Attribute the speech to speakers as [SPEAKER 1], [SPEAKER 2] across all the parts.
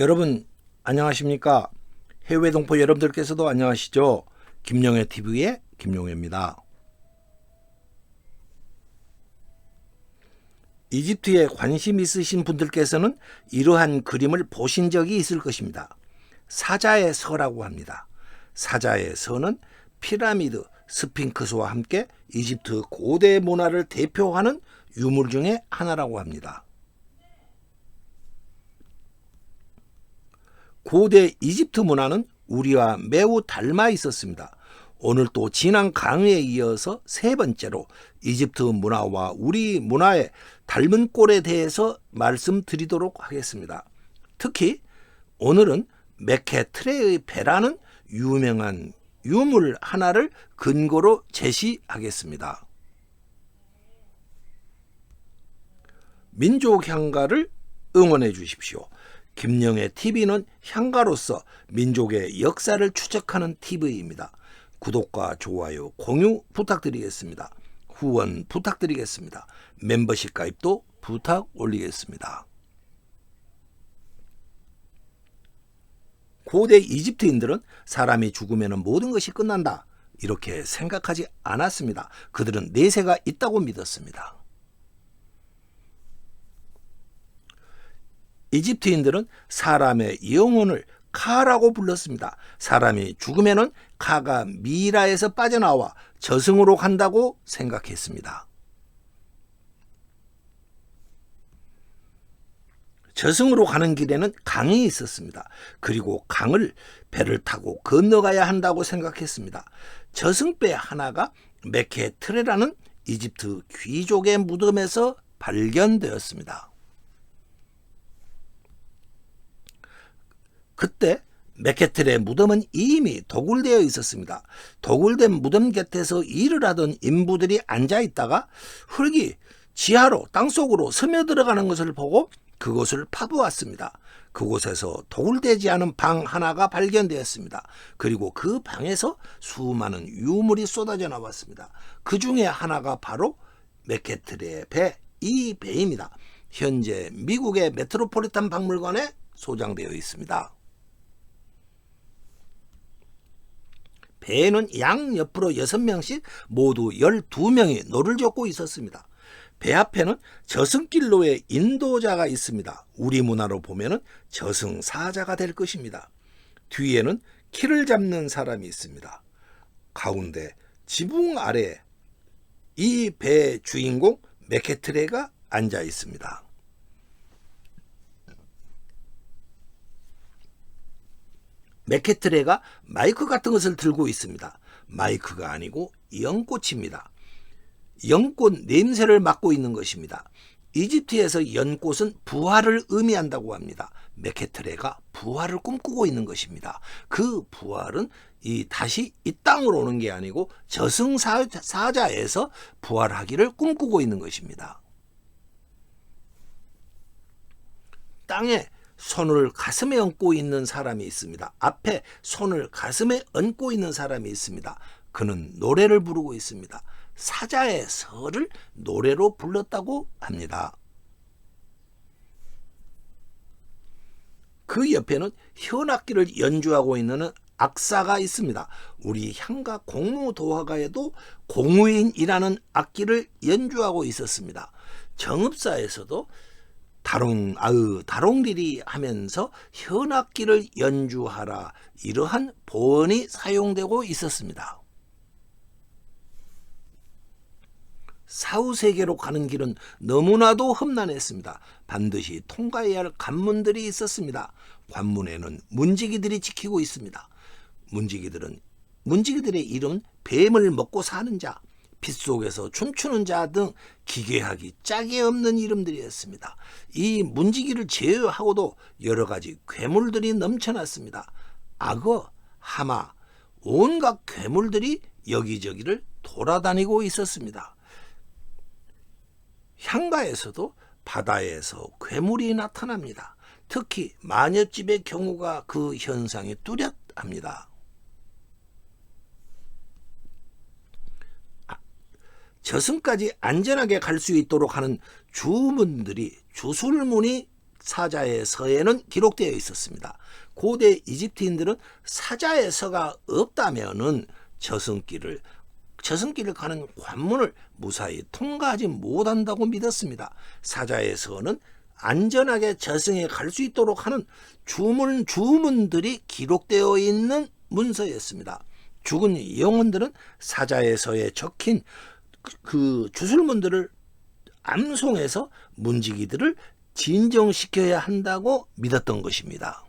[SPEAKER 1] 여러분 안녕하십니까? 해외 동포 여러분들께서도 안녕하시죠? 김용회 TV의 김용회입니다. 이집트에 관심 있으신 분들께서는 이러한 그림을 보신 적이 있을 것입니다. 사자의 서라고 합니다. 사자의 서는 피라미드, 스핑크스와 함께 이집트 고대 문화를 대표하는 유물 중에 하나라고 합니다. 고대 이집트 문화는 우리와 매우 닮아 있었습니다. 오늘 또 지난 강의에 이어서 세 번째로 이집트 문화와 우리 문화의 닮은 꼴에 대해서 말씀드리도록 하겠습니다. 특히 오늘은 메케트레의 배라는 유명한 유물 하나를 근거로 제시하겠습니다. 민족 향가를 응원해 주십시오. 김영애 TV는 향가로서 민족의 역사를 추적하는 TV입니다. 구독과 좋아요, 공유 부탁드리겠습니다. 후원 부탁드리겠습니다. 멤버십 가입도 부탁 올리겠습니다. 고대 이집트인들은 사람이 죽으면 모든 것이 끝난다. 이렇게 생각하지 않았습니다. 그들은 내세가 있다고 믿었습니다. 이집트인들은 사람의 영혼을 카라고 불렀습니다. 사람이 죽으면은 카가 미라에서 빠져나와 저승으로 간다고 생각했습니다. 저승으로 가는 길에는 강이 있었습니다. 그리고 강을 배를 타고 건너가야 한다고 생각했습니다. 저승배 하나가 메케 트레라는 이집트 귀족의 무덤에서 발견되었습니다. 그때 메케틀의 무덤은 이미 도굴되어 있었습니다. 도굴된 무덤 곁에서 일을 하던 인부들이 앉아 있다가 흙이 지하로 땅속으로 스며들어가는 것을 보고 그곳을 파보았습니다. 그곳에서 도굴되지 않은 방 하나가 발견되었습니다. 그리고 그 방에서 수많은 유물이 쏟아져 나왔습니다. 그 중에 하나가 바로 메케트의 배, 이 배입니다. 현재 미국의 메트로폴리탄 박물관에 소장되어 있습니다. 배에는 양 옆으로 6명씩 모두 12명이 노를 젓고 있었습니다. 배 앞에는 저승길로의 인도자가 있습니다. 우리 문화로 보면 저승사자가 될 것입니다. 뒤에는 키를 잡는 사람이 있습니다. 가운데 지붕 아래 이 배의 주인공 메케트레가 앉아 있습니다. 메케트레가 마이크 같은 것을 들고 있습니다. 마이크가 아니고 연꽃입니다. 연꽃 냄새를 맡고 있는 것입니다. 이집트에서 연꽃은 부활을 의미한다고 합니다. 메케트레가 부활을 꿈꾸고 있는 것입니다. 그 부활은 이 다시 이 땅으로 오는 게 아니고 저승사자에서 부활하기를 꿈꾸고 있는 것입니다. 땅에 손을 가슴에 얹고 있는 사람이 있습니다. 앞에 손을 가슴에 얹고 있는 사람이 있습니다. 그는 노래를 부르고 있습니다. 사자의 설을 노래로 불렀다고 합니다. 그 옆에는 현악기를 연주하고 있는 악사가 있습니다. 우리 향가 공무도화가에도 공무인이라는 악기를 연주하고 있었습니다. 정읍사에서도 다롱 아으 다롱리리 하면서 현악기를 연주하라 이러한 보언이 사용되고 있었습니다. 사후 세계로 가는 길은 너무나도 험난했습니다. 반드시 통과해야 할 관문들이 있었습니다. 관문에는 문지기들이 지키고 있습니다. 문지기들은 문지기들의 이름 뱀을 먹고 사는 자, 빗속에서 춤추는 자 등 기괴하기 짝이 없는 이름들이었습니다. 이 문지기를 제외하고도 여러 가지 괴물들이 넘쳐났습니다. 악어, 하마, 온갖 괴물들이 여기저기를 돌아다니고 있었습니다. 향가에서도 바다에서 괴물이 나타납니다. 특히 마녀집의 경우가 그 현상이 뚜렷합니다. 저승까지 안전하게 갈 수 있도록 하는 주문들이 주술문이 사자의 서에는 기록되어 있었습니다. 고대 이집트인들은 사자의 서가 없다면은 저승길을 저승길을 가는 관문을 무사히 통과하지 못한다고 믿었습니다. 사자의 서는 안전하게 저승에 갈 수 있도록 하는 주문 주문들이 기록되어 있는 문서였습니다. 죽은 영혼들은 사자의 서에 적힌 그- 그 주술문들을 암송해서 문지기들을 진정시켜야 한다고 믿었던 것입니다.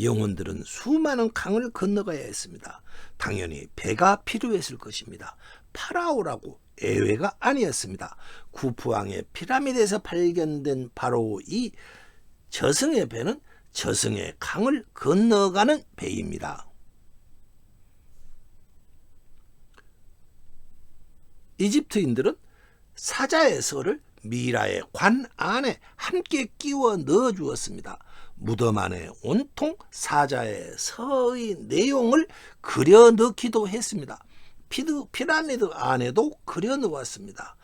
[SPEAKER 1] 영혼들은 수많은 강을 건너가야 했습니다. 당연히 배가 필요했을 것입니다. 파라오라고 애외가 아니었습니다. 구프왕의 피라미드에서 발견된 바로 이 저승의 배는 저승의 강을 건너가는 배입니다. 이집트인들은 사자의 서를 미라의 관 안에 함께 끼워 넣어 주었습니다. 무덤 안에 온통 사자의 서의 내용을 그려 넣기도 했습니다. 피드, 피라미드 안에도 그려 넣었습니다.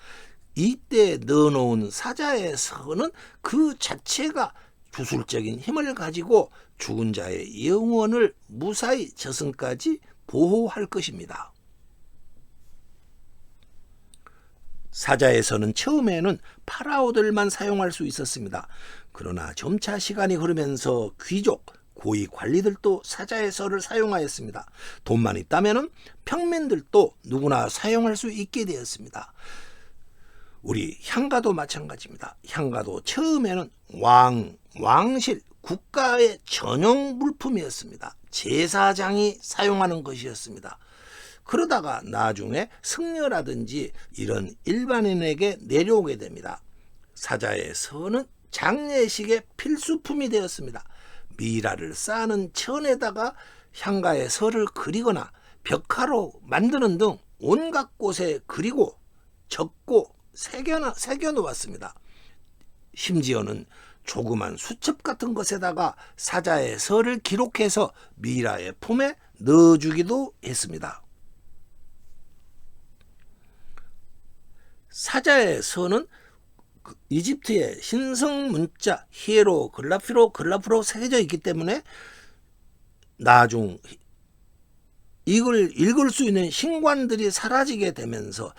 [SPEAKER 1] 이때 넣어놓은 사자의 서는 그 자체가 주술적인 힘을 가지고 죽은 자의 영혼을 무사히 저승까지 보호할 것입니다. 사자에서는 처음에는 파라오들만 사용할 수 있었습니다. 그러나 점차 시간이 흐르면서 귀족, 고위 관리들도 사자의 서를 사용하였습니다. 돈만 있다면 평민들도 누구나 사용할 수 있게 되었습니다. 우리 향가도 마찬가지입니다. 향가도 처음에는 왕, 왕실, 국가의 전용 물품이었습니다. 제사장이 사용하는 것이었습니다. 그러다가 나중에 승려라든지 이런 일반인에게 내려오게 됩니다. 사자의 서는 장례식의 필수품이 되었습니다. 미라를 쌓는 천에다가 향가의 서를 그리거나 벽화로 만드는 등 온갖 곳에 그리고 적고 새겨, 새겨 놓았습니다. 심지어는 조그만 수첩 같은 것에다가 사자의 서를 기록해서 미라의 품에 넣어주기도 했습니다. 사자의 서는 그 이집트의 신성 문자 히에로 글라피로 글라프로 새겨져 있기 때문에 나중 이걸 읽을 수 있는 신관들이 사라지게 되면서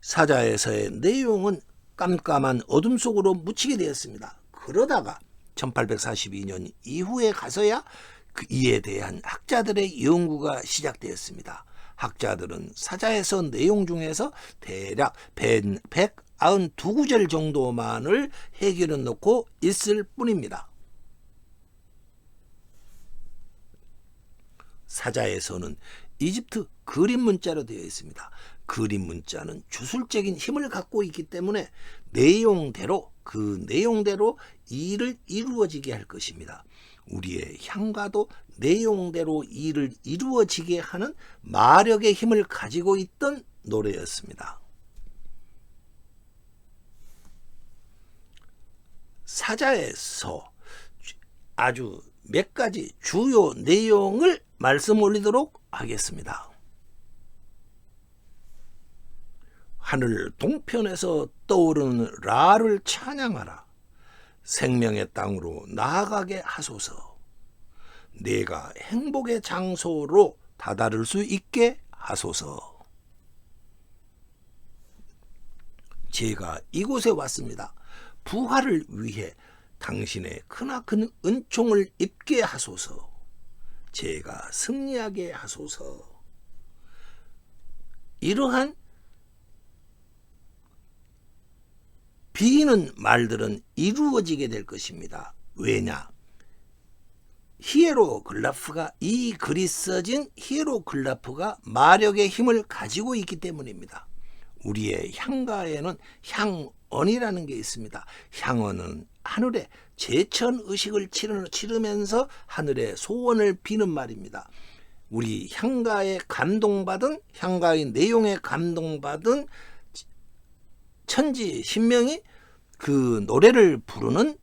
[SPEAKER 1] 사자에서의 내용은 깜깜한 어둠 속으로 묻히게 되었습니다. 그러다가 1842년 이후에 가서야 그 이에 대한 학자들의 연구가 시작되었습니다. 학자들은 사자에서 내용 중에서 대략 192구절 정도만을 해결해 놓고 있을 뿐입니다. 사자에서는 이집트 그림 문자로 되어 있습니다. 그림 문자는 주술적인 힘을 갖고 있기 때문에 내용대로 그 내용대로 일을 이루어지게 할 것입니다. 우리의 향가도 내용대로 일을 이루어지게 하는 마력의 힘을 가지고 있던 노래였습니다. 사자에서 아주 몇 가지 주요 내용을 말씀 올리도록 하겠습니다. 하늘 동편에서 떠오르는 라를 찬양하라. 생명의 땅으로 나아가게 하소서. 내가 행복의 장소로 다다를 수 있게 하소서. 제가 이곳에 왔습니다. 부활을 위해 당신의 크나큰 은총을 입게 하소서. 제가 승리하게 하소서. 이러한 비는 말들은 이루어지게 될 것입니다. 왜냐? 히에로글라프가 이 글이 써진 히에로글라프가 마력의 힘을 가지고 있기 때문입니다. 우리의 향가에는 향언이라는 게 있습니다. 향언은 하늘에 제천 의식을 치르면서 하늘의 소원을 비는 말입니다. 우리 향가에 감동받은 향가의 내용에 감동받은 천지 신명이 그 노래를 부르는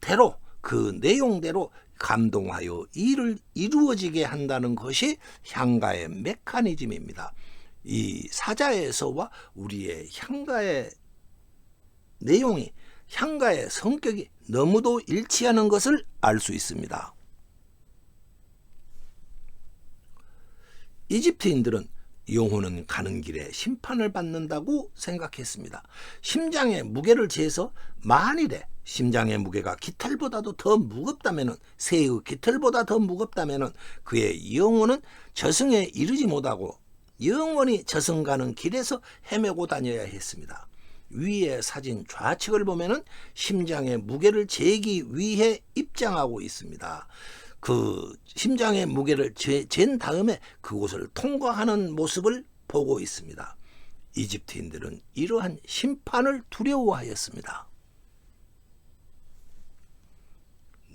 [SPEAKER 1] 대로 그 내용대로 감동하여 일을 이루어지게 한다는 것이 향가의 메커니즘입니다. 이 사자에서와 우리의 향가의 내용이 향가의 성격이 너무도 일치하는 것을 알 수 있습니다. 이집트인들은 영혼은 가는 길에 심판을 받는다고 생각했습니다. 심장의 무게를 재서 만일에 심장의 무게가 깃털보다도 더 무겁다면은 새의 깃털보다 더 무겁다면은 그의 영혼은 저승에 이르지 못하고 영원히 저승 가는 길에서 헤매고 다녀야 했습니다. 위의 사진 좌측을 보면은 심장의 무게를 재기 위해 입장하고 있습니다. 그 심장의 무게를 재- 잰 다음에 그곳을 통과하는 모습을 보고 있습니다. 이집트인들은 이러한 심판을 두려워하였습니다.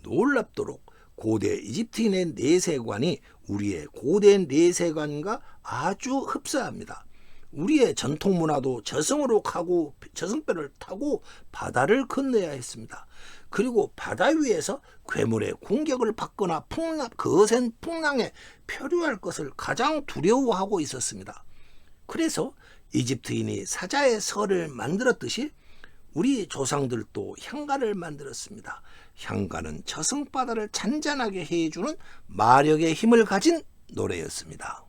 [SPEAKER 1] 놀랍도록 고대 이집트인의 내세관이 우리의 고대 내세관과 아주 흡사합니다. 우리의 전통 문화도 저승으로 가고 저승배를 타고 바다를 건너야 했습니다. 그리고 바다 위에서 괴물의 공격을 받거나 풍랑, 거센 풍랑에 표류할 것을 가장 두려워하고 있었습니다. 그래서 이집트인이 사자의 설을 만들었듯이 우리 조상들도 향가를 만들었습니다. 향가는 저승바다를 잔잔하게 해주는 마력의 힘을 가진 노래였습니다.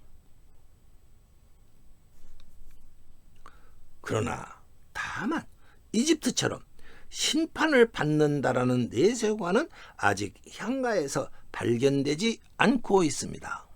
[SPEAKER 1] 그러나 다만 이집트처럼 심판을 받는다라는 내세관은 아직 향가에서 발견되지 않고 있습니다.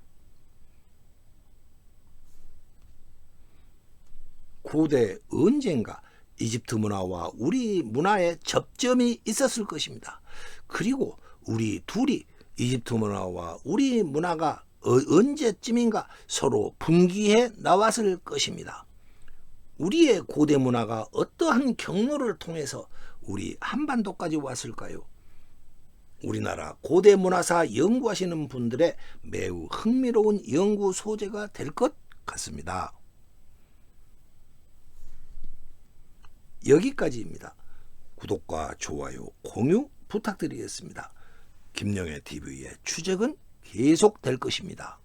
[SPEAKER 1] 고대 언젠가 이집트 문화와 우리 문화에 접점이 있었을 것입니다. 그리고 우리 둘이 이집트 문화와 우리 문화가 어- 언제쯤인가 서로 분기해 나왔을 것입니다. 우리의 고대 문화가 어떠한 경로를 통해서 우리 한반도까지 왔을까요? 우리나라 고대 문화사 연구하시는 분들의 매우 흥미로운 연구 소재가 될 것 같습니다. 여기까지입니다. 구독과 좋아요, 공유 부탁드리겠습니다. 김영애 TV의 추적은 계속될 것입니다.